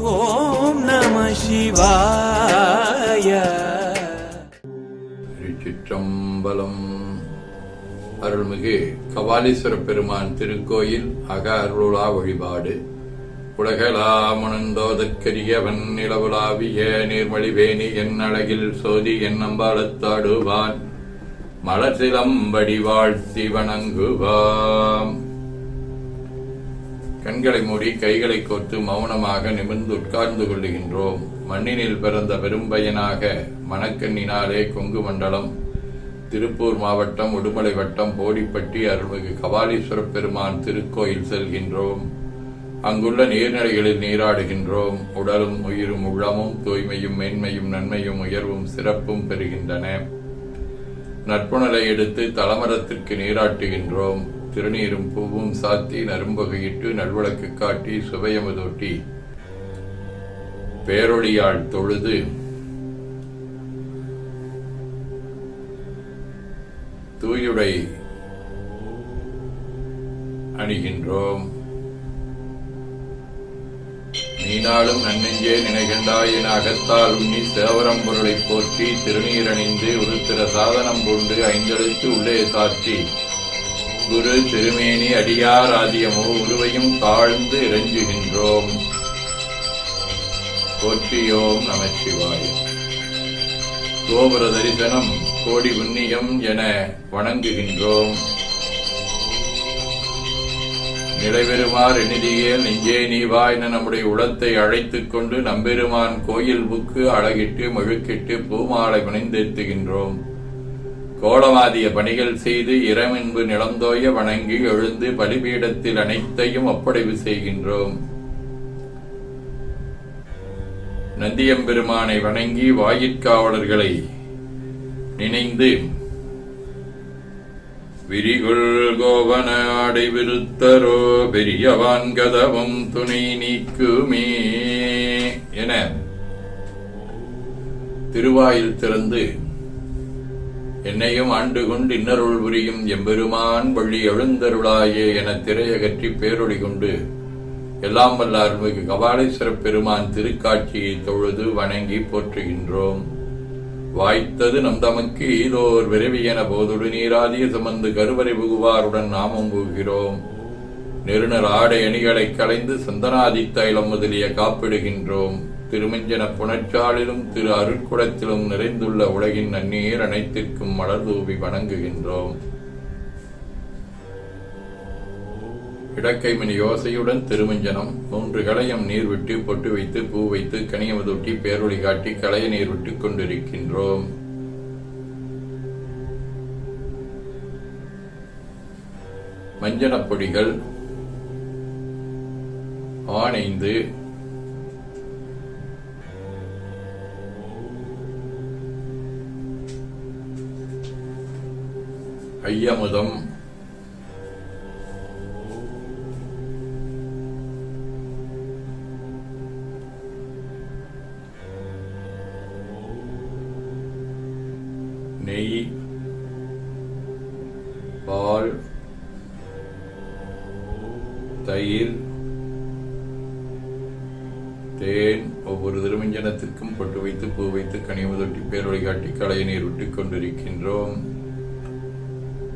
ஓம் நம சிவாய. திருச்சிற்றம்பலம். அருள்மிகு கபாலீஸ்வர பெருமான் திருக்கோயில் அக அருளா வழிபாடு உலகலாமணந்தோதற்கரியவன் நிலவுலாவிய நீர்மொழிவேணி என் அழகில் சோதி என் அம்பாளத்தாடுவான். மலசிலம்படி வாழ்த்தி வணங்குவாம். கண்களை மூடி கைகளை கோர்த்து மௌனமாக நிமிர்ந்து உட்கார்ந்து கொள்ளுகின்றோம். மண்ணினில் பிறந்த பெரும்பயனாக மணக்கண்ணினாலே கொங்கு மண்டலம் திருப்பூர் மாவட்டம் உடுமலை வட்டம் போடிப்பட்டி அருள்மிகு கபாலீஸ்வர பெருமான் திருக்கோயில் செல்கின்றோம். அங்குள்ள நீர்நிலைகளில் நீராடுகின்றோம். உடலும் உயிரும் உள்ளமும் தூய்மையும் மேன்மையும் நன்மையும் உயர்வும் சிறப்பும் பெறுகின்றன. நட்புணலை எடுத்து தலமரத்திற்கு நீராட்டுகின்றோம். திருநீரும் பூவும் சாத்தி நரும்பகையிட்டு நல்வழக்கு காட்டி சுவையமுதூட்டி. பேரொழியால் தொழுது. தூயுடை அணிகின்றோம். நீனாலும் நன்னெஞ்சே நினைகண்டாய் என அகத்தால் உண்ணி சேவரம் பொருளை போற்றி திருநீரணிந்து உருத்திர சாதனம் கொண்டு ஐந்தெழுத்து உள்ளே சாற்றி. குரு திருமேனி அடியார் ஆதியமோ உருவையும் தாழ்ந்து இறைஞ்சுகின்றோம். போற்றியோம் நமச்சிவாய. கோபுர தரிசனம் கோடி புண்ணியம் என வணங்குகின்றோம். நிலைபெறுமார் எண்ணிதியே நெஞ்சே நீவாய் என நம்முடைய உளத்தை அழைத்துக் கொண்டு நம்பெருமான் கோயில் புக்கு அழகிட்டு மெழுக்கிட்டு பூமாலை புனைந்தேத்துகின்றோம் கோலமாதிய பணிகள் செய்து இரமின்பு நிலந்தோய வணங்கி எழுந்து பலிபீடத்தில் அனைத்தையும் ஒப்படைவு செய்கின்றோம். நந்தியம்பெருமானை வணங்கி வாயிற்காவலர்களை நினைந்து விரிகுள் கோவன ஆடை விருத்தரோ பெரியவான் கதவம் துணை நீக்குமே என திருவாயில் திறந்து என்னையும் ஆண்டு கொண்டு இன்னருள் புரியும் எம்பெருமான் வள்ளி எழுந்தருளாயே என திரையகற்றி பேரொழி கொண்டு எல்லாம் வல்ல அருள்மிகு கபாலீஸ்வர பெருமான் திருக்காட்சியை தொழுது வணங்கி போற்றுகின்றோம். வாய்த்தது நம் தமக்கு ஈதோர் விரைவியன போதொடு நீராதிய சுமந்து கருவறை புகுவாருடன் நாமம் புகுகிறோம் நெருநர் ஆடை அணிகளை களைந்து சந்தனாதி தைலம் முதலிய காப்பிடுகின்றோம். திருமஞ்சன புணச்சாலிலும் திரு அருட்குடத்திலும் நிறைந்துள்ள உலகின் நன்னீர் அனைத்திற்கும் மலர் தூவி வணங்குகின்றோம். இடக்கைமணி யோசையுடன் திருமஞ்சனம் மூன்று களையம் நீர் விட்டு பொட்டு வைத்து பூ வைத்து கனியமதொட்டி பேரொழி காட்டி களைய நீர் விட்டு கொண்டிருக்கின்றோம். மஞ்சனப் பொடிகள் ஆனைந்து ஐயமுதம். நெய் பால் தயிர் தேன் ஒவ்வொரு திருமஞ்சனத்திற்கும் பொட்டு வைத்து பூ வைத்து கனிமுதொட்டி பேரொழிகாட்டி காட்டி களைய நீர் விட்டுக் கொண்டிருக்கின்றோம்.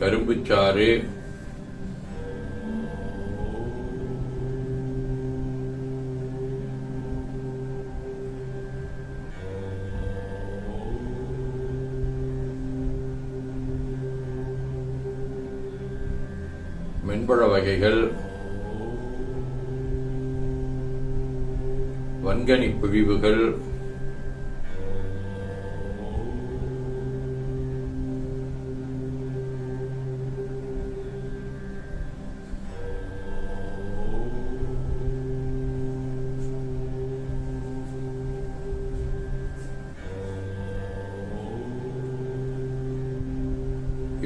கரும்புச்சாறு. மென்பழ வகைகள். வன்கனி பிழிவுகள்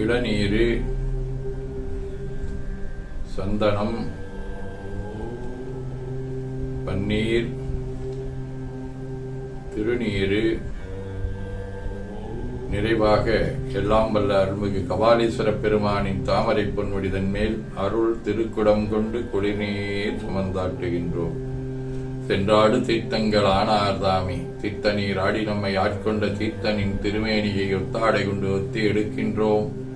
இளநீரு சந்தனம் பன்னீர் திருநீரு நிறைவாக எல்லாம் வல்ல அருள்மிகு கபாலீஸ்வர பெருமானின் தாமரை பொன்முடிதன் மேல் அருள் திருக்குடம் கொண்டு குளிர்நீர் சுமந்தாட்டுகின்றோம் சென்றாடு தீர்த்தங்கள் ஆனார்தாமே தீர்த்த நீர் ஆடி நம்மை ஆட்கொண்ட தீர்த்தனின் திருமேனியை ஒத்தாடை கொண்டு ஒத்தி எடுக்கின்றோம்.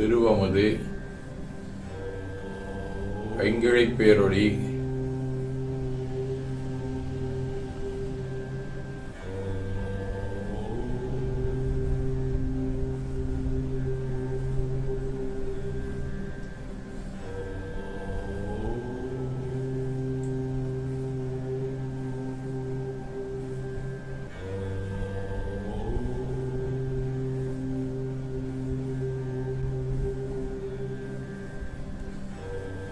திருவமுது ஐங்கிழைப்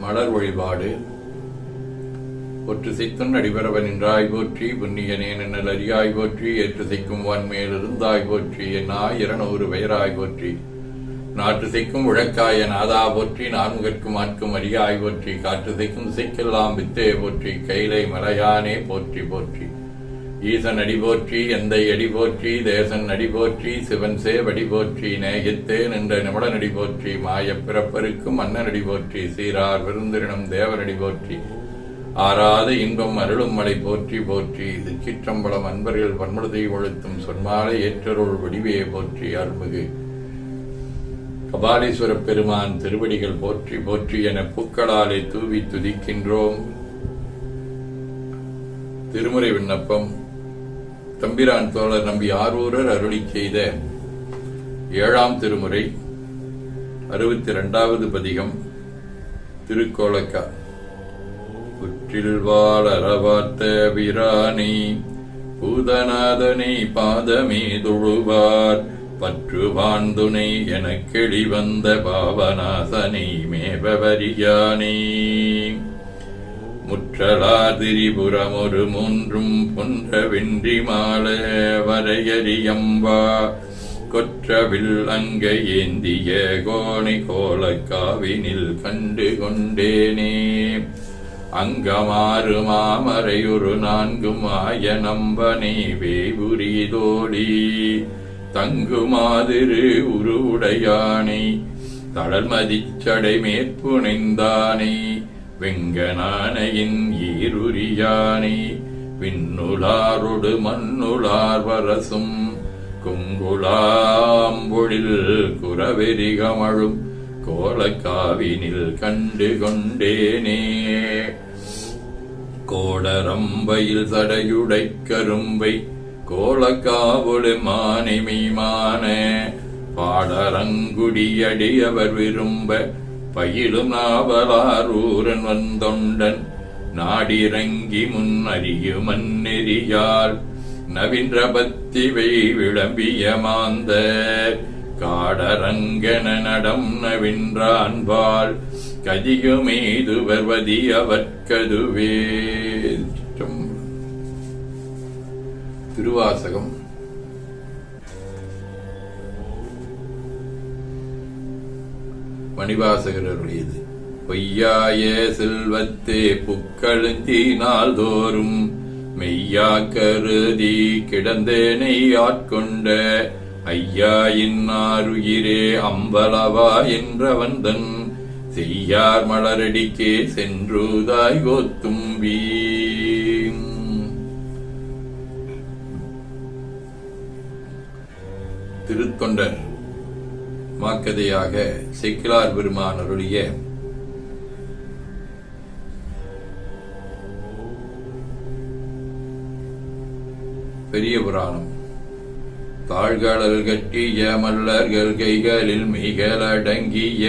மலர் வழிபாடு. ஒற்று சித்தன் அடிபரவ நின்றாய் போற்றி புண்ணியனே நின்னல் அறியாய் போற்றி ஏற்று சிக்கும் வன்மேல் இருந்தாய் போற்றி என் ஆயிரநூறு பெயராய் போற்றி. நாற்று சிக்கும் உழக்காய நாதா போற்றி நான்முகற்கும் ஆட்கும் அறியாய் போற்றி காற்று சிக்கும் சிக்கெல்லாம் வித்தே போற்றி கைலை மலையானே போற்றி போற்றி. ஈசன் அடிபோற்றி எந்தை அடி போற்றி தேசன் அடி போற்றி சிவன் சேவடி போற்றி நேகித்தே நின்ற நிமிட நடிபோற்றி போற்றி மாயப் பிறப்பருக்கும் மன்னன் அடி போற்றி சீரார் விருந்தினம் தேவனடி போற்றி ஆறாத இன்பம் அருளும் மலை போற்றி போற்றி சிற்றம்பலம் அன்பர்கள் பன்முழுதை ஒழுத்தும் சொன்மாலை ஏற்றருள் வடிவையை போற்றி அருள்மிகு. கபாலீஸ்வர பெருமான் திருவடிகள் போற்றி போற்றி என பூக்களாலே தூவி துதிக்கின்றோம். திருமுறை விண்ணப்பம். தம்பிரான் தோழர் நம்பி ஆரூரர் அருளி செய்த ஏழாம் திருமுறை அறுபத்தி இரண்டாவது பதிகம் திருக்கோலக்கா. புற்றில் வாழறவார்த்த பிரானி பூதநாதனை பாதமே தொழுவார் பற்று வாழ்ந்துணை எனக்கெளி வந்த பாவநாசனை மேபவரியானே முற்றலாதிரிபுரம் ஒரு மூன்றும் பொன்ற வென்றி மால வரையறியம்பா. கொற்றவில் அங்க ஏந்திய கோணி கோலக்காவினில் கண்டு கொண்டேனே அங்கமாறு மாமரையொரு நான்கும் ஆய நம்பனே வேபுரிதோடி தங்குமாதிரு உருவுடையானை தளர்மதிச்சடை மேற்புனைந்தானே. வெங்கனானையின் ஈருரியானை விண்ணுளாரொடு மண்ணுளார் வரசும் குங்குளாம்பொழில் குறவெறிகமழும் கோலக்காவினில் கண்டு கொண்டேனே கோடரம்பையில் சடையுடை கரும்பை கோலக்காவொடு மானை மெய்மான பாடரங்குடியடியவர் விரும்ப பயிலும் நாவலாரூரன் வந்தொண்டன் நாடிறங்கி முன் அறியுமன் நெறியால் நவீன்ற பத்திவை விளம்பிய மாந்த காடரங்கன நடம் நவின்றான்பால் கதியுமேது வருவதி அவற்கதுவே திருவாசகம் மணிவாசகருடையது பொய்யாய செல்வத்தே புக்களுந்தினால் தோறும் மெய்யா கருதி கிடந்தேனை ஆட்கொண்ட ஐயா இன்னாருயிரே அம்பலவா என்றவன் தன் செய்யார் மலரடிக்கே சென்றுதாய் கோத்தும்பி திருத்தொண்டர் மாக்கதையாக செக்கிலார் பெருமான் அருளிய பெரிய புராணம். தாழ்கடல் கட்டிய மல்லர்கள் கைகளில் மிகலடங்கிய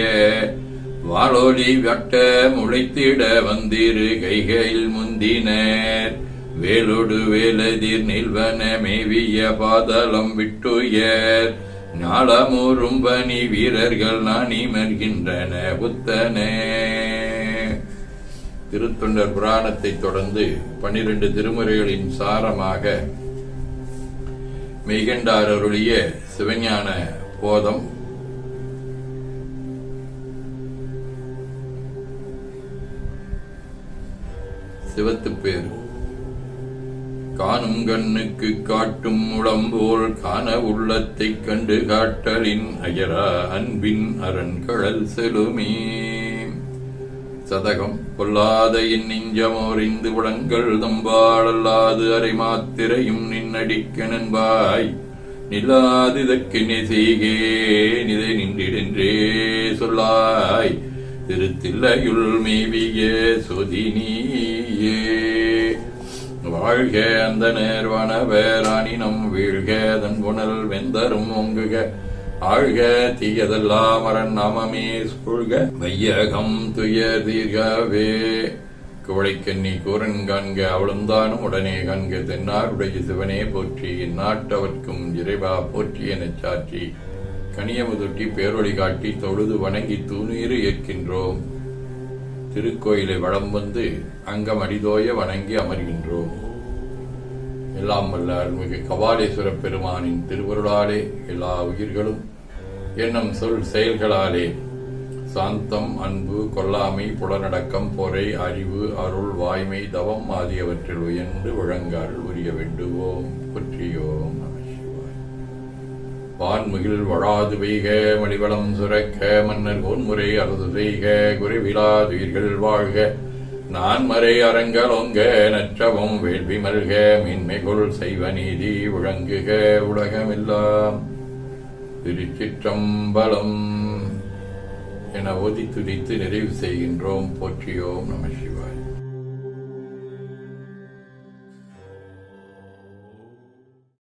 வாளோலி வட்ட முளைத்திட வந்திரு கைகையில் முந்தினர். வேலோடு வேலதிர் நில்வன மேவிய பாதலம் விட்டுயர். நாளமோறும் பணி வீரர்கள் நான் நாணிமர்கின்றன புத்தனே. திருத்தொண்டர் புராணத்தை தொடர்ந்து பனிரெண்டு திருமுறைகளின் சாரமாக மெய்கண்டார் அருளிய சிவஞான போதம் சிவத்துப்பேர் காணும் கண்ணுக்கு காட்டும் உடம்போல் காண உள்ளத்தைக் கண்டு காட்டலின் அயரா அன்பின் அரண்கழல் செலுமே. சதகம் கொல்லாத என் நெஞ்சமோரிந்து உடங்கள் தம்பாடல்லாது அரை மாத்திரையும் நின்னடிக்கணன்பாய் நிலாதிதக்கினை செய்கேன் நிதை நின்றிடென்றே சொல்லாய். திருத்தில்லையுள் மேவிய சொதினியே வாழ்க அந்த நேர்வன வேளாணினம் வீழ்க தன் புனல் வெந்தரும் ஒங்குக ஆழ்க தீயதெல்லாம் அரண் நாமமே சூழ்க. வையகம் துய தீர்கவே. குவளைக்கண்ணி கூரன் காண்க அவளுந்தானும் உடனே காண்க. தென்னாருடைய சிவனே போற்றி இந்நாட்டவர்க்கும் இறைவா போற்றி எனச் சாற்றி. கனியமுதொட்டி பேரொழி காட்டி தொழுது வணங்கி தூணீறு ஏற்கின்றோம். திருக்கோயிலை வளம் வந்து அங்கம் அடிதோய வணங்கி அமர்கின்றோம். எல்லாம் வல்ல அருள்மிகு கபாலீஸ்வர பெருமானின் திருவருளாலே எல்லா உயிர்களும் எண்ணம் சொல் செயல்களாலே. சாந்தம் அன்பு கொல்லாமை புலனடக்கம் பொறை அறிவு அருள் வாய்மை தவம் ஆகியவற்றில் உயர்ந்து விளங்கால் உரிய வேண்டுவோம் புற்றியோம் வான்முகில் வழாது பெய்க மடிவளம் சுரக்க மன்னர் கோன்முறை அரசு செய்க குறைவிலாதுயிர்கள் வாழ்க. நான் மறை அரங்கலொங்க நற்றவம் வேள்வி மல்க மின்மைகுள் செய்வ நீதி விளங்குக உலகமெல்லாம். திருச்சிற்றம்பலம் என ஒதி துதித்து நிறைவு செய்கின்றோம். போற்றியோம் நம